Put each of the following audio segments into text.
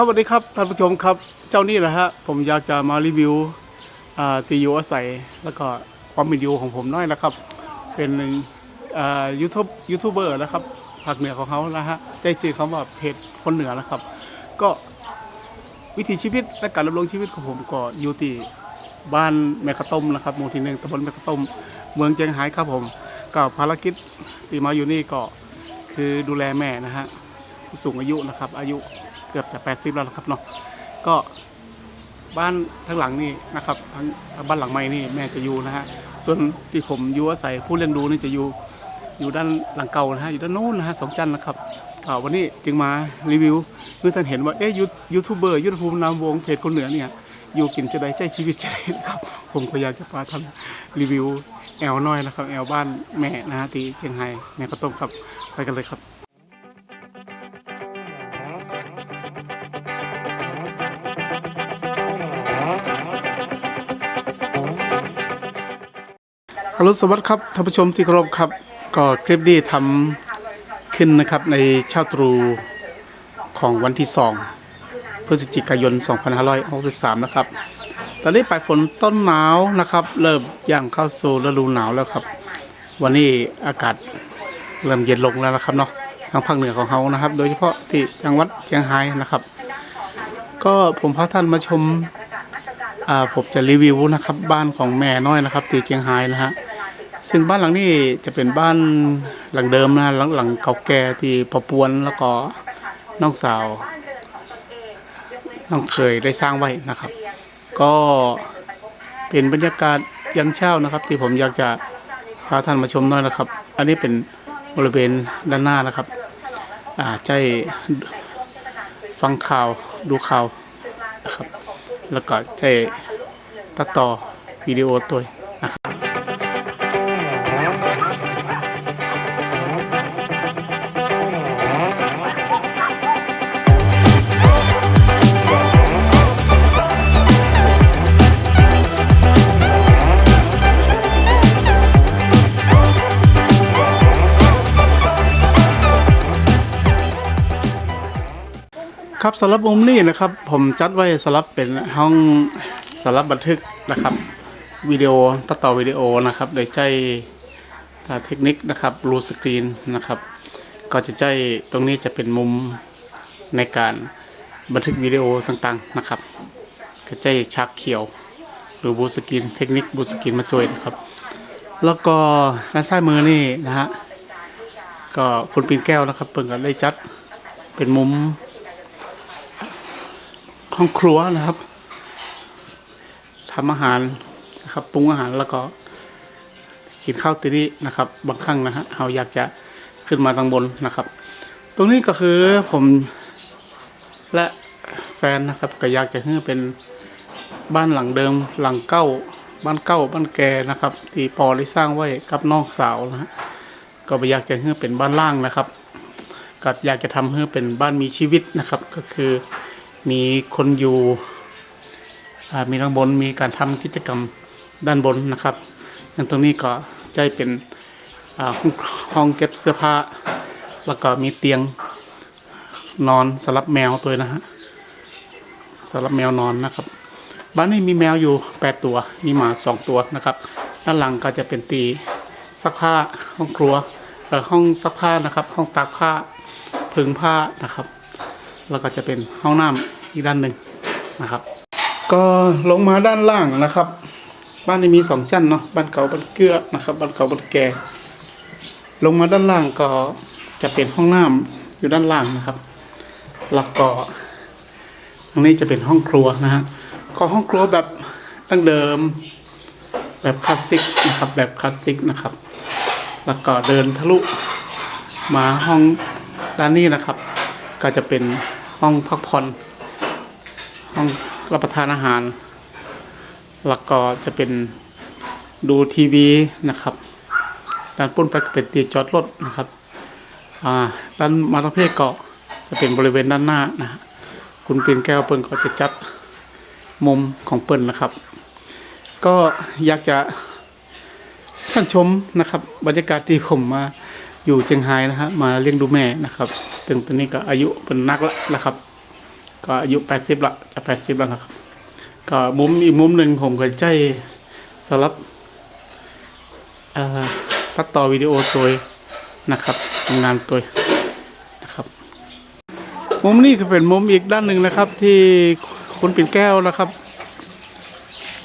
ครับสวัสดีครับท่านผู้ชมครับ เจ้านี่แหละฮะผมอยากจะมารีวิวอ่าที่อยู่อาศัยแล้วก็ความเป็นอยู่ของผมน้อยนะครับ เป็นอ่ายูทูบยูทูบเบอร์นะครับภาคเหนือของเขานะฮะใจจริงคำว่าเพจคนเหนือนะครับ ก็วิถีชีวิตและการดำรงชีวิตของผมก็อยู่ที่บ้านแม่ขะต้มนะครับหมู่ที่หนึ่งตำบลแม่ขะต้ม เมืองเจียงไฮ้ครับผมก็ภารกิจที่มาอยู่นี่ก็คือดูแลแม่นะฮะผู้สูงอายุนะครับ อายุ เกือบจะ80แล้วนะครับเนาะก็บ้านทั้งหลังนี่นะครับทั้งบ้านหลังใหม่นี่แม่จะอยู่นะฮะส่วนที่ผมอยู่อาศัยผู้เลี้ยงดูนี่จะอยู่อยู่ด้านหลังเก่านะฮะอยู่ด้านโน้นนะฮะสองจันนะครับวันนี้จึงมารีวิวเพื่อท่านเห็นว่าเอ๊ยยูทูบเบอร์ยูทูบนามวงเพจคนเหนือเนี่ยอยู่กินจะได้ใจชีวิตจะได้นะครับผมก็อยากจะพาท่านรีวิวแอลน้อยนะครับแอลบ้านแม่นะฮะที่เชียงไฮ้แม่ข้าวต้มครับไปกันเลยครับ ฮัลโหลสวัสดีครับท่านผู้ชมที่เคารพครับ ก็คลิปนี้ทำขึ้นนะครับในเช้าตรู่ของวันที่2พฤศจิกายน 2563 นะครับ ตอนนี้ปลายฝนต้นหนาวนะครับ เริ่มย่างเข้าสู่ฤดูหนาวแล้วครับ วันนี้อากาศเริ่มเย็นลงแล้วนะครับเนาะทางภาคเหนือของเขานะครับ โดยเฉพาะที่จังหวัดเชียงรายนะครับ ก็ผมพาท่านมาชมอ่าผมจะรีวิวนะครับ บ้านของแม่น้อยนะครับที่เชียงรายนะฮะ ซึ่งบ้านหลังนี้จะเป็นบ้านหลังเดิมนะหลังหลังเก่าแก่ที่ปอปวนแล้วก็น้องสาวน้องเคยได้สร้างไว้นะครับ ก็เป็นบรรยากาศยามเช้านะครับ ที่ผมอยากจะพาท่านมาชมหน่อยนะครับ อันนี้เป็นบริเวณด้านหน้านะครับอ่าใจฟังข่าวดูข่าวนะครับ แล้วก็ใช้ตัดต่อวิดีโอตัวนะครับ สำหรับมุมนี้นะครับ ผมจัดไว้สำหรับเป็นห้องสำหรับบันทึกนะครับวิดีโอตัดต่อวิดีโอนะครับโดยใช้เทคนิคนะครับรูสกรีนนะครับ ก็จะใช้ตรงนี้จะเป็นมุมในการบันทึกวิดีโอต่างๆนะครับก็ใช้ชักเขียว หรือบูสกรีนเทคนิคบูสกรีนมาช่วยนะครับ แล้วก็ด้านซ้ายมือนี่นะฮะก็คุณปีนแก้วนะครับเพิ่งก็ได้จัดเป็นมุม ห้องครัวนะครับทำอาหารนะครับปรุงอาหารแล้วก็กินข้าวตีนี่นะครับ บางครั้งนะฮะเราอยากจะขึ้นมาทางบนนะครับ ตรงนี้ก็คือผมและแฟนนะครับก็อยากจะให้เป็นบ้านหลังเดิมหลังเก้าบ้านเก้าบ้านแก่นะครับ ที่ปอได้สร้างไว้กับน้องสาวนะฮะก็ไปอยากจะให้เป็นบ้านล่างนะครับก็อยากจะทำให้เป็นบ้านมีชีวิตนะครับ ก็คือ มีคนอยู่มีข้างบนมีการทำกิจกรรมด้านบนนะครับอย่างตรงนี้ก็จะเป็นห้องห้องเก็บเสื้อผ้า แล้วก็มีเตียงนอนสำหรับแมวตัวนะฮะสำหรับแมวนอนนะครับ บ้านนี้มีแมวอยู่แปดตัว มีหมาสองตัวนะครับ ด้านหลังก็จะเป็นตีซักผ้าห้องครัวห้องซักผ้านะครับ ห้องตากผ้าผึงผ้านะครับ แล้วก็จะเป็นห้องน้ำ อีกด้านหนึ่งนะครับ ก็ลงมาด้านล่างนะครับ บ้านนี้มีสองชั้นเนาะบ้านเก่าบ้านเกื้อนะครับบ้านเก่าบ้านแก่ลงมาด้านล่างก็จะเป็นห้องน้ำอยู่ด้านล่างนะครับแล้วก็ตรงนี้จะเป็นห้องครัวนะฮะก็ห้องครัวแบบดั้งเดิม แบบคลาสสิกนะครับแบบคลาสสิกนะครับ แล้วก็เดินทะลุมาห้องด้านนี้นะครับ ก็จะเป็นห้องพักผ่อน ห้องรับประทานอาหารแล้วก็จะเป็นดูทีวีนะครับด้านปุ้นไปเป็นตีจอดรถนะครับอ่าด้านมาทางเพศก็จะเป็นบริเวณด้านหน้านะฮะคุณปีนแก้วเปิ้นก็จะจัดมุมของเปิ้นนะครับ ก็อยากจะท่านชมนะครับ บรรยากาศที่ผมมาอยู่เชียงรายนะฮะมาเลี้ยงดูแม่นะครับถึงตอนนี้ก็อายุเป็นนักแล้วนะครับ ก็อายุแปดสิบละจะแปดสิบแล้วนะครับ ก็มุมอีกมุมหนึ่งผมก็ใจสำหรับตัดต่อวิดีโอตัวนะครับงานตัวนะครับ มุมนี้ก็เป็นมุมอีกด้านหนึ่งนะครับ ที่คุณปิ่นแก้วนะครับ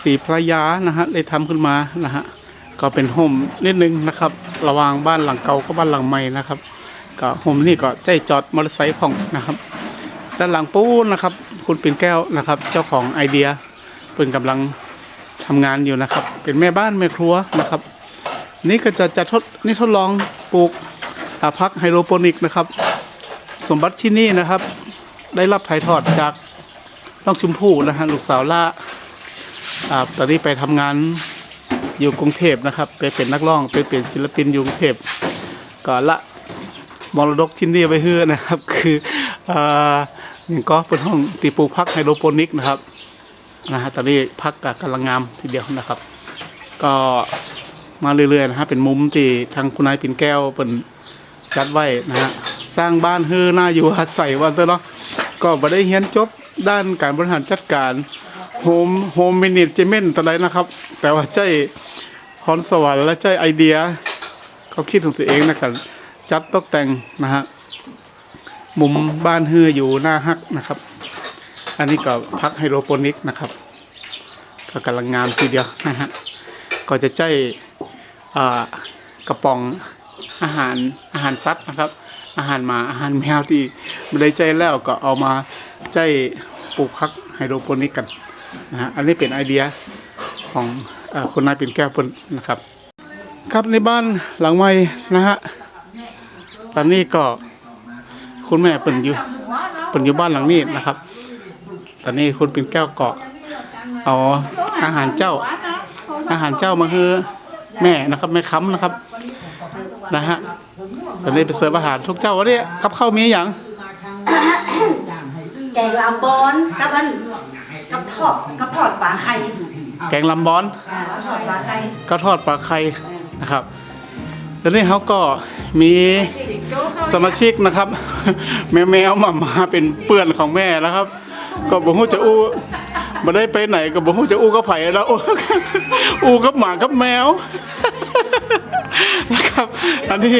สีพระยานะฮะได้ทำขึ้นมานะฮะก็เป็นโฮมนิดนึงนะครับ ระหว่างบ้านหลังเก่ากับบ้านหลังใหม่นะครับ ก็โฮมนี่ก็ใจจอดมอเตอร์ไซค์ผ่องนะครับ ด้านหลังปูนะครับ คุณปิ่นแก้วนะครับ เจ้าของไอเดียเป็นกำลังทำงานอยู่นะครับ เป็นแม่บ้านแม่ครัวนะครับ นี่ก็จะจะทดนี่ทดลองปลูกอ่าพักไฮโดรโปนิกนะครับ สมบัติที่นี่นะครับ ได้รับถ่ายทอดจากน้องชุมพู่นะฮะลูกสาวล่าอ่าตอนนี้ไปทำงานอยู่กรุงเทพนะครับ ไปเป็นนักร้องไปเป็นศิลปินอยู่กรุงเทพก็ละมรดกชิ้นนี้ไว้เฮือนะครับ คืออ่ อย่างก็เป็นห้องตีปลูกพักไฮโดรโปนิกนะครับนะฮะตอนนี้พักกับกำลังงามทีเดียวนะครับ ก็มาเรื่อยๆนะฮะเป็นมุมที่ทางคุณนายปิ่นแก้วเป็นจัดไว้นะฮะสร้างบ้านเฮือหน้าอยู่อาศัยวันเตอเนาะก็บ่ได้เรียนจบด้านการบริหารจัดการโฮมโฮมมินิจเมนต์อะไรนะครับ แต่ว่าใจพรสวรรค์และใจไอเดีย เขาคิดของตัวเองนะครับจัดตกแต่งนะฮะ มุมบ้านเฮืออยู่หน้าฮักนะครับ อันนี้ก็พักไฮโดรโปนิกนะครับ ก็กำลังงามทีเดียวนะฮะก็จะใจอ่ากระป๋องอาหารอาหารสัตว์นะครับ อาหารหมาอาหารแมวที่ไม่ได้ใจแล้วก็เอามาใจปลูกพักไฮโดรโปนิกกันนะฮะอันนี้เป็นไอเดียของอคนนายเปิ่นแก้วเพิ่นนะครับ ครับในบ้านหลังใหม่นะฮะตอนนี้ก็ คุณแม่เปิ่นอยู่เปิ่นอยู่บ้านหลังนี้นะครับตอนนี้คุณปิ่นแก้วเกาะเอาอาหารเจ้า อาหารเจ้ามาคือแม่นะครับแม่ค้ำนะครับนะฮะตอนนี้ไปเสิร์ฟอาหารทุกเจ้าวันนี้กับข้าวมีอย่างแกงลาบอนกับมันกับทอดกับทอดปลาไข่แกงลำบอนอ่าทอดปลาไข่ก็ทอดปลาไข่นะครับ แล้วนี่เขาก็มีสมาชิกนะครับ แมวแมวมามาเป็นเปื่อนของแม่แล้วครับ ก็บอกว่าจะอู้มาได้ไปไหนก็บอกว่าจะอู้ก็ไผ่แล้วอู้กับหมากับแมวนะครับ อันนี้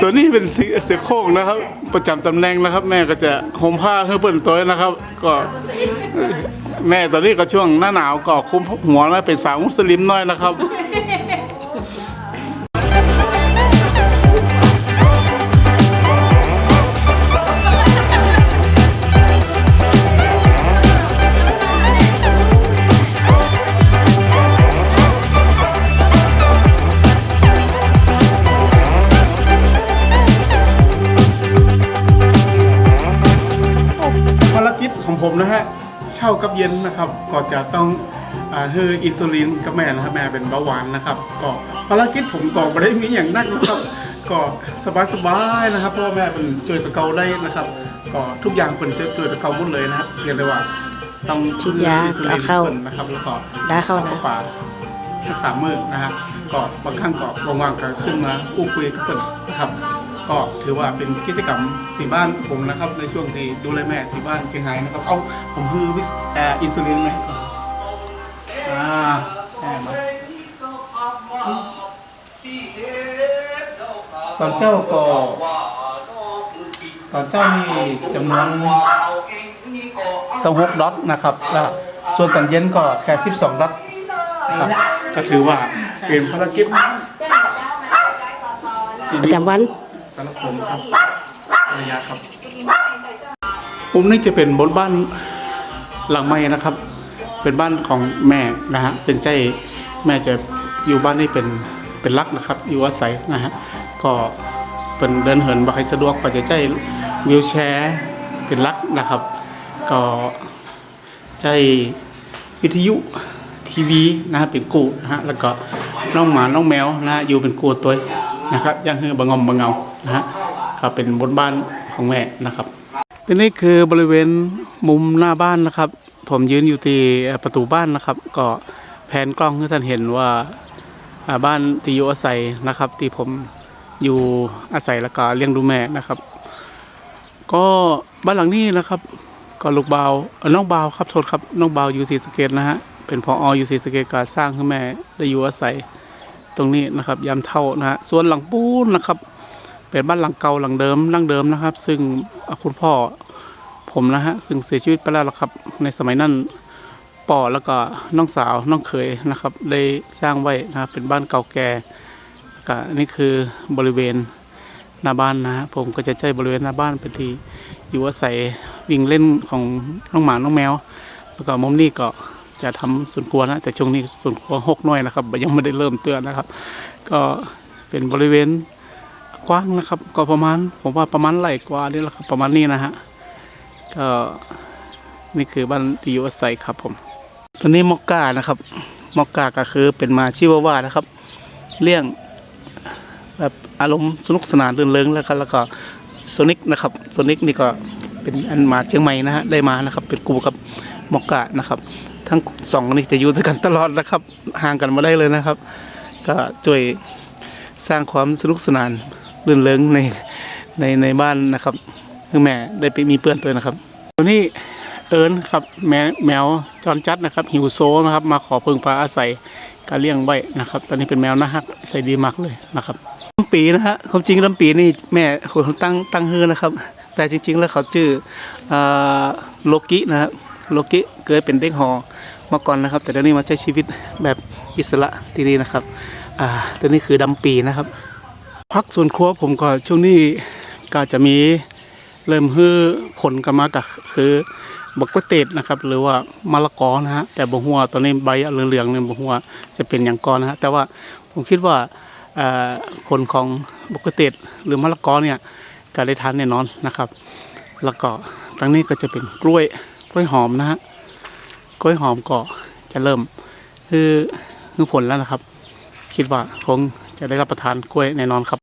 ตัวนี้เป็นเสือโคร่งนะครับ ประจำตำแหน่งนะครับ แม่ก็จะห่มผ้าให้เปิ่นตัวนะครับ ก็แม่ตอนนี้ก็ช่วงหน้าหนาวก็คุมหัวแล้วเป็นสาวมุสลิมน้อยนะครับ ช่ากับเย็นนะครับ ก็จะต้องอ่าให้อินซูลินกับแม่นะครับแม่เป็นเบาหวานนะครับ ก็ภารกิจผมก็ไม่ได้มีอย่างนักนะครับ ก็สบายๆนะครับเพราะว่าแม่เป็นช่วยตะเกาได้นะครับ ก็ทุกอย่างเป็นจะช่วยตะเกาหมดเลยนะฮะเพียงแต่ว่าต้องฉีดยาอินซูลินเอาเข้าเพิ่นนะครับแล้วก็ได้เข้านะป่าแค่สามมื้อนะฮะก็บางครั้งก็ว่างๆก็ขึ้นมาอู้คุยกับเพิ่นนะครับ ก็ถือว่าเป็นกิจกรรมที่บ้านผมนะครับ ในช่วงที่ดูแลแม่ที่บ้านเชียงรายนะครับ เอาผมคือวิสแอร์อินซูลินไหมอ่าแม่มาตอนเจ้าก็ตอนเจ้ามีจำนวนสองหกดอทนะครับแล้วส่วนตอนเย็นก็แค่สิบสองดอทนะครับก็ถือว่าเป็นภารกิจประจำวัน สำหรับผมครับระยะครับ มุมนี้จะเป็นบนบ้านหลังไม้นะครับ เป็นบ้านของแม่นะฮะเส้นใจแม่จะอยู่บ้านนี้เป็นเป็นรักนะครับ อยู่อาศัยนะฮะก็เป็นเดินเหินบ่ใครสะดวกก็จะใจวิวแชร์เป็นรักนะครับ ก็ใจวิทยุทีวีนะฮะเป็นกูนะฮะแล้วก็น้องหมาน้องแมวนะฮะอยู่เป็นกูตัว นะครับยังคือบางงอมบางเงานะฮะก็เป็นบนบ้านของแม่นะครับทีนี้คือบริเวณมุมหน้าบ้านนะครับ ผมยืนอยู่ที่ประตูบ้านนะครับ ก็แผนกล้องให้ท่านเห็นว่าบ้านที่อยู่อาศัยนะครับ ที่ผมอยู่อาศัยแล้วก็เลี้ยงดูแม่นะครับ ก็บ้านหลังนี้นะครับ ก็ลูกบาวน้องบาวครับโทษครับน้องบาวอยู่ศรีสะเกดนะฮะเป็นพอออยู่ศรีสะเกดก็สร้างให้แม่ได้อยู่อาศัย ตรงนี้นะครับยามเท่านะฮะส่วนหลังปูนนะครับ เป็นบ้านหลังเก่าหลังเดิมหลังเดิมนะครับ ซึ่งคุณพ่อผมนะฮะซึ่งเสียชีวิตไปแล้วละครับ ในสมัยนั้นป่อแล้วก็น้องสาวน้องเขยนะครับ ได้สร้างไว้นะครับเป็นบ้านเก่าแก่ก็อันนี่คือบริเวณหน้าบ้านนะฮะผมก็จะใช้บริเวณหน้าบ้านเป็นที่อยู่อาศัยวิ่งเล่นของน้องหมาน้องแมว แล้วก็มุมนี้ก็ จะทำสวนครัวนะ แต่ช่วงนี้สวนครัวหกหน้อยนะครับ ยังไม่ได้เริ่มเตือนนะครับ ก็เป็นบริเวณกว้างนะครับ ก็ประมาณผมว่าประมาณไหลกว่านี่แหละครับประมาณนี้นะฮะก็นี่คือบ้านที่อยู่อาศัยครับผมตัวนี้มอกกานะครับมอกกาก็คือเป็นมาชิวาว่านะครับ เลี้ยงแบบอารมณ์สนุกสนานรื่นเริงแล้วก็แล้วก็โซนิกนะครับโซนิกนี่ก็เป็นอันมาเชียงใหม่นะฮะได้มานะครับ เป็นกูกับมอกกานะครับ ทั้งสองนี่จะอยู่ด้วยกันตลอดนะครับ ห่างกันมาได้เลยนะครับ ก็ช่วยสร้างความสนุกสนานลื่นเลิงในในในบ้านนะครับคือแม่ได้ไปมีเพื่อนตัวนะครับตัวนี้เอิญครับแมวแมวจรจัดนะครับ หิวโซนะครับมาขอพึ่งพาอาศัยการเลี้ยงไว้นะครับ ตอนนี้เป็นแมวน่ารักใส่ดีมากเลยนะครับลำปีนะฮะความจริงลำปีนี่แม่คนตั้งตั้งฮือนะครับ แต่จริง ๆ แล้วเขาชื่ออโลกินะครับโลกิเกิดเป็นเด็กหอ มาก่อนนะครับ แต่เดี๋ยวนี้มาใช้ชีวิตแบบอิสระที่นี้นะครับ อ่าตัวนี้คือดำปีนะครับ พักส่วนครัวผมก็ช่วงนี้ก็จะมีเริ่มฮื้อผลกันมาก็คือบักกเตดนะครับ หรือว่ามะละกอนะฮะแต่บ่หัวตอนนี้ใบเหลืองๆเนี่ยบ่หัวจะเป็นอย่างกอนนะฮะแต่ว่าผมคิดว่าผลของบักกเตดหรือมะละกอเนี่ยก็ได้ทานแน่นอนนะครับ แล้วก็ตั้งนี้ก็จะเป็นกล้วยกล้วยหอมนะฮะ กล้วยหอมก็จะเริ่มคือคือผลแล้วนะครับ คิดว่าคงจะได้รับประทานกล้วยแน่นอนครับ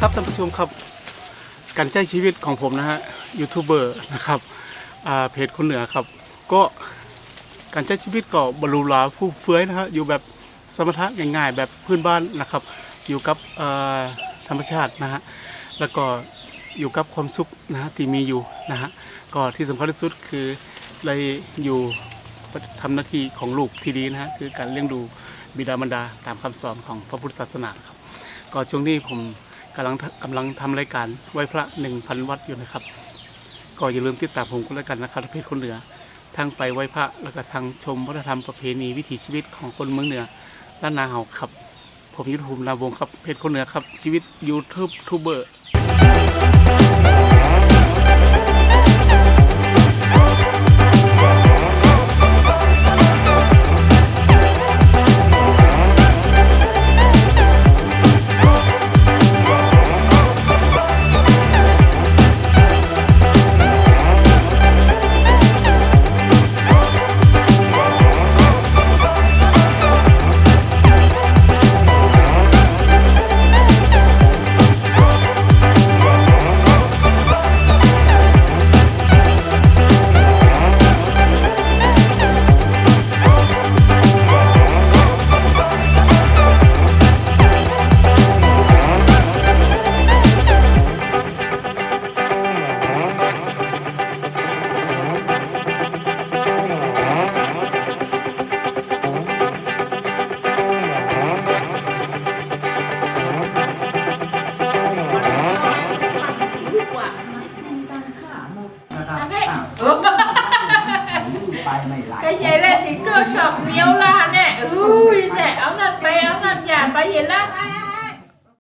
ครับท่านผู้ชมครับ การใช้ชีวิตของผมนะฮะยูทูบเบอร์นะครับ เพจคนเหนือครับ ก็การใช้ชีวิตก็บรรลุลาผู้เฟื้อยนะฮะอยู่แบบสมถะง่ายๆแบบพื้นบ้านนะครับ อยู่กับธรรมชาตินะฮะแล้วก็อยู่กับความสุขนะฮะที่มีอยู่นะฮะก็ที่สำคัญที่สุดคือได้อยู่ทำหน้าที่ของลูกที่ดีนะฮะคือการเลี้ยงดูบิดามารดาตามคำสอนของพระพุทธศาสนาครับ ก็ช่วงนี้ผมกำลังกำลังทำรายการไหว้พระหนึ่งพันวัดอยู่นะครับ ก็อย่าลืมติดตามผมก็แล้วกันนะครับเพจคนเหนือทั้งไปไหว้พระแล้วก็ทางชมวัฒนธรรมประเพณีวิถีชีวิตของคนเมืองเหนือล้านนาเฮาครับ ผมยุทธภูมินาวงครับเพจคนเหนือครับชีวิตยูทูบทูบเบอร์